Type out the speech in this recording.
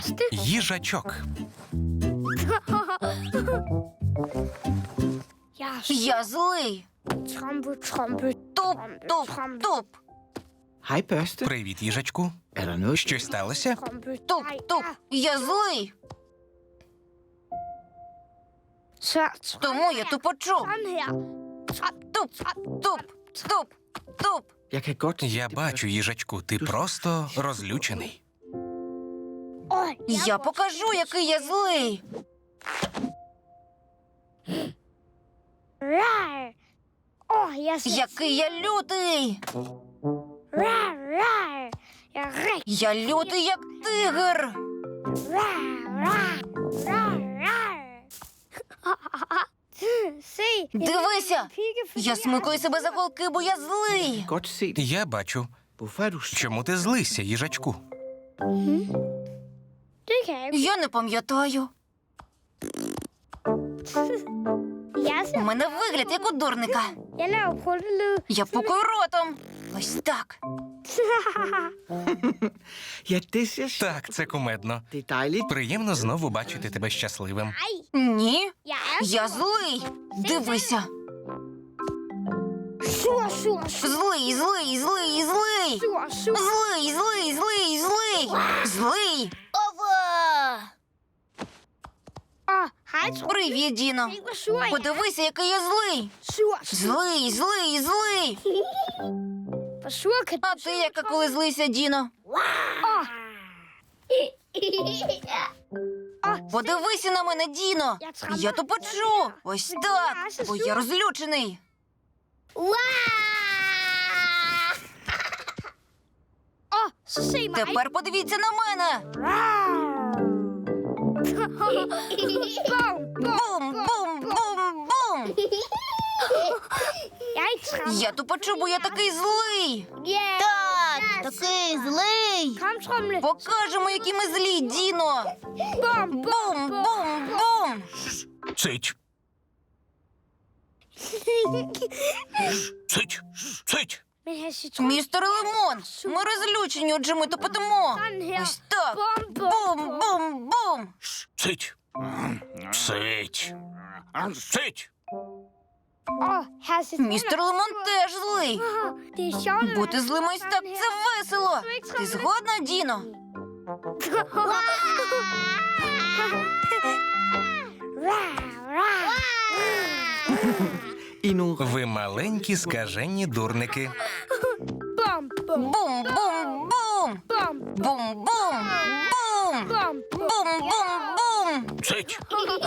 Пасти? Їжачок. Я Я злий. Туп, туп, туп. Hej Børste. Привіт, їжачку. Щось сталося? Туп, туп. Я злий. Тому я тупочу. Туп, туп, туп, туп. Я бачу, їжачку, ти просто розлючений. Я покажу, який я злий. Який я лютий. Я лютий, як тигр. Дивися. Я смикаю себе за голки, бо я злий. Я бачу. Чому ти злися, їжачку? Я не пам'ятаю. У мене вигляд, як у дурника. Я пукаю ротом. Ось так. Так, це кумедно. Приємно знову бачити тебе щасливим. Ні, я злий. Дивися. Злий, злий, злий, злий. Злий, злий, злий, злий. Злий. Привіт, Діно. Подивися, який я злий. Злий, злий, злий. А ти яка коли злися, Діно? Подивися на мене, Діно. Я то почу. Ось так. Бо я розлючений. Тепер подивіться на мене. Træt. Я то почу, бо я такий злий. Yeah. Так, такий злий. Покажемо, які ми злі, Діно. Bum, bum, Бум, бум, бум. Цить, цить, цить. Містер Лимон, ми розлючені, отже ми топотимо. Ось так. Bum, Цить. Цить. Цить. Містер Лимон теж злий. Бути злим ось так це весело. Ти згодна, Діно? Ви маленькі скажені дурники. Bum, bum, 붕붕붕